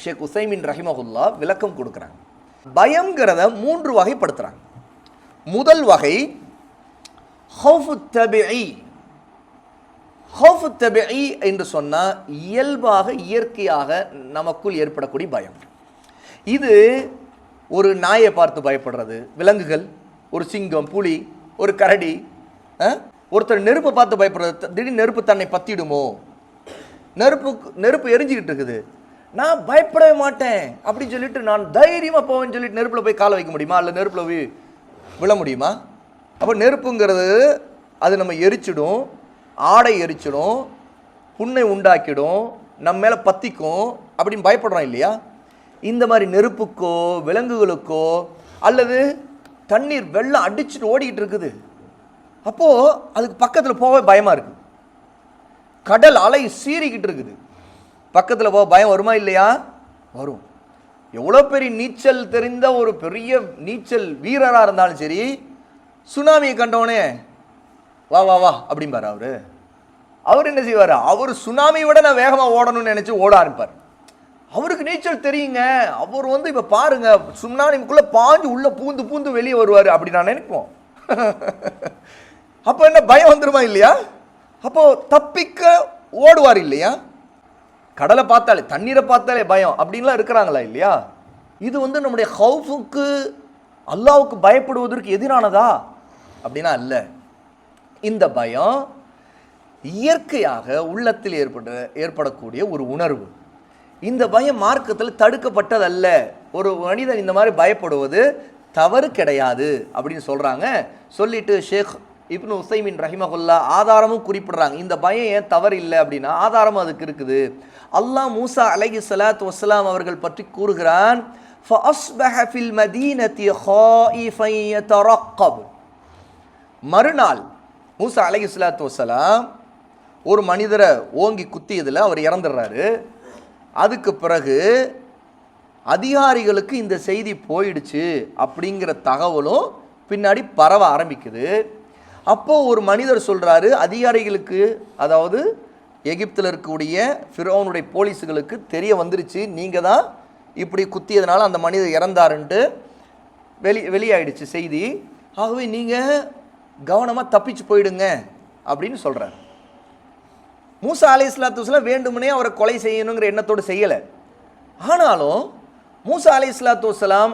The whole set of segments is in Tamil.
ஷேக் உசைமின் ரஹிமஹுல்லா விளக்கம் கொடுக்குறாங்க. பயங்கிறத மூன்று வகைப்படுத்துகிறாங்க முதல் வகை ஹவுஃபு தபிஇ. ஹவுஃபு தபிஇ என்று சொன்னால் இயல்பாக இயற்கையாக நமக்குள் ஏற்படக்கூடிய பயம். இது ஒரு நாயை பார்த்து பயப்படுறது விலங்குகள் ஒரு சிங்கம் புலி ஒரு கரடி ஒருத்தர் நெருப்பை பார்த்து பயப்படுறது திடீர் நெருப்பு தன்னை பத்திடுமோ? நெருப்பு நெருப்பு எரிஞ்சுக்கிட்டு இருக்குது. நான் பயப்படவே மாட்டேன் அப்படின்னு சொல்லிட்டு நான் தைரியமாக போவேன்னு சொல்லிட்டு நெருப்பில் போய் காலை வைக்க முடியுமா? இல்லை நெருப்பில் போய் விழ முடியுமா? அப்போ நெருப்புங்கிறது அது நம்ம எரிச்சிடும் ஆடை எரிச்சிடும் புண்ணை உண்டாக்கிடும் நம்ம மேலே பற்றிக்கும் அப்படின்னு பயப்படுறோம் இல்லையா? இந்த மாதிரி நெருப்புக்கோ விலங்குகளுக்கோ அல்லது தண்ணீர் வெள்ளம் அடிச்சுட்டு ஓடிக்கிட்டு இருக்குது. அப்போது அதுக்கு பக்கத்தில் போக பயமாக இருக்குது கடல் அலை சீறிக்கிட்டு இருக்குது. பக்கத்தில் போக பயம் வருமா இல்லையா? வரும். எவ்வளோ பெரிய நீச்சல் தெரிந்த ஒரு பெரிய நீச்சல் வீரராக இருந்தாலும் சரி சுனாமியை கண்டவனே வா வா வா அப்படிம்பார் அவர். அவர் என்ன செய்வார்? அவர் சுனாமியை விட நான் வேகமாக ஓடணும்னு நினச்சி ஓட ஆரம்பிப்பார். அவருக்கு நீச்சல் தெரியுங்க. அவர் வந்து இப்போ பாருங்க சுனாமிக்குள்ளே பாஞ்சு உள்ளே பூந்து பூந்து வெளியே வருவார் அப்படி நான் நினைப்போம். அப்போ என்ன பயம் வந்துருமா இல்லையா? அப்போ தப்பிக்க ஓடுவார் இல்லையா? கடலை பார்த்தாலே தண்ணீரை பார்த்தாலே பயம். அப்படின்லாம் இருக்கிறாங்களா இல்லையா? இது வந்து நம்முடைய ஹவுஃபுக்கு அல்லாவுக்கு பயப்படுவதற்கு எதிரானதா? அப்படின்னா அல்ல. இந்த பயம் இயற்கையாக உள்ளத்தில் ஏற்பட ஏற்படக்கூடிய ஒரு உணர்வு. இந்த பயம் மார்க்கத்தில் தடுக்கப்பட்டதல்ல. ஒரு மனிதன் இந்த மாதிரி பயப்படுவது தவறு கிடையாது அப்படின்னு சொல்கிறாங்க சொல்லிட்டு ஷேக் இப்னு உசைமின் ரஹிமகுல்லா ஆதாரமும் குறிப்பிடுறாங்க. இந்த பயம் ஏன் தவறு இல்லை அப்படின்னா ஆதாரமும் அதுக்கு இருக்குது. அல்லாஹ் மூசா அலஹி சலாத் வஸ்லாம் அவர்கள் பற்றி கூறுகிறான் மறுநாள் மூசா அலஹி சலாத் வசலாம் ஒரு மனிதரை ஓங்கி குத்தியதில் அவர் இறந்துடுறாரு. அதுக்கு பிறகு அதிகாரிகளுக்கு இந்த செய்தி போயிடுச்சு அப்படிங்கிற தகவலும் பின்னாடி பரவ ஆரம்பிக்குது. அப்போ ஒரு மனிதர் சொல்கிறாரு அதிகாரிகளுக்கு அதாவது எகிப்தில் இருக்கக்கூடிய ஃபிரோனுடைய போலீஸுகளுக்கு தெரிய வந்துருச்சு நீங்கள் தான் இப்படி குத்தியதுனால அந்த மனிதர் இறந்தாருன்ட்டு வெளி வெளியாயிடுச்சு செய்தி. ஆகவே நீங்கள் கவனமாக தப்பிச்சு போயிடுங்க அப்படின்னு சொல்கிறார் மூசா அலை இஸ்லாத்துஸ்லாம் வேண்டுமனே அவரை கொலை செய்யணுங்கிற எண்ணத்தோடு செய்யலை. ஆனாலும் மூசா அலை இஸ்லாத்துஸ்லாம்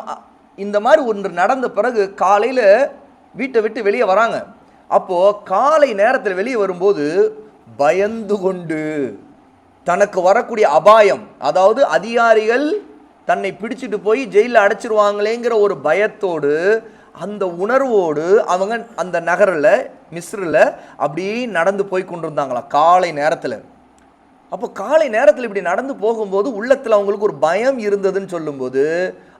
இந்த மாதிரி ஒன்று நடந்த பிறகு காலையில் வீட்டை விட்டு வெளியே வராங்க. அப்போது காலை நேரத்தில் வெளியே வரும்போது பயந்து கொண்டு தனக்கு வரக்கூடிய அபாயம் அதாவது அதிகாரிகள் தன்னை பிடிச்சிட்டு போய் ஜெயிலில் அடைச்சிருவாங்களேங்கிற ஒரு பயத்தோடு அந்த உணர்வோடு அவங்க அந்த நகரில் மிஸ்ரில் அப்படியே நடந்து போய் கொண்டிருந்தாங்களாம் காலை நேரத்தில். அப்போ காலை நேரத்தில் இப்படி நடந்து போகும்போது உள்ளத்தில் அவங்களுக்கு ஒரு பயம் இருந்ததுன்னு சொல்லும்போது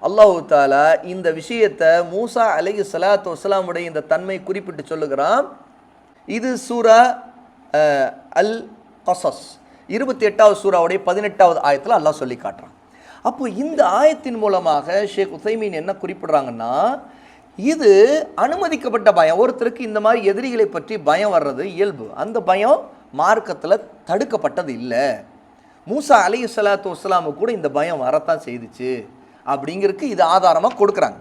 அல்லாஹு தாலா இந்த விஷயத்தை மூசா அலைஹி ஸலாத்து வஸ்லாமுடைய இந்த தன்மை குறிப்பிட்டு சொல்லுகிறான். இது சூரா அல் கசஸ் இருபத்தி எட்டாவது சூறாவுடைய பதினெட்டாவது ஆயத்தில் அல்லாஹ் சொல்லி காட்டுறான். அப்போ இந்த ஆயத்தின் மூலமாக ஷேக் உசைமீன் என்ன குறிப்பிடுறாங்கன்னா இது அனுமதிக்கப்பட்ட பயம். ஒருத்தருக்கு இந்த மாதிரி எதிரிகளை பற்றி பயம் வர்றது இயல்பு. அந்த பயம் மார்க்கத்தில் தடுக்கப்பட்டது இல்லை. மூசா அலி சலாத்து வஸ்லாமு கூட இந்த பயம் வரத்தான் செய்துச்சு. அப்படிங்கிறதுக்கு இது ஆதாரமாக கொடுக்குறாங்க.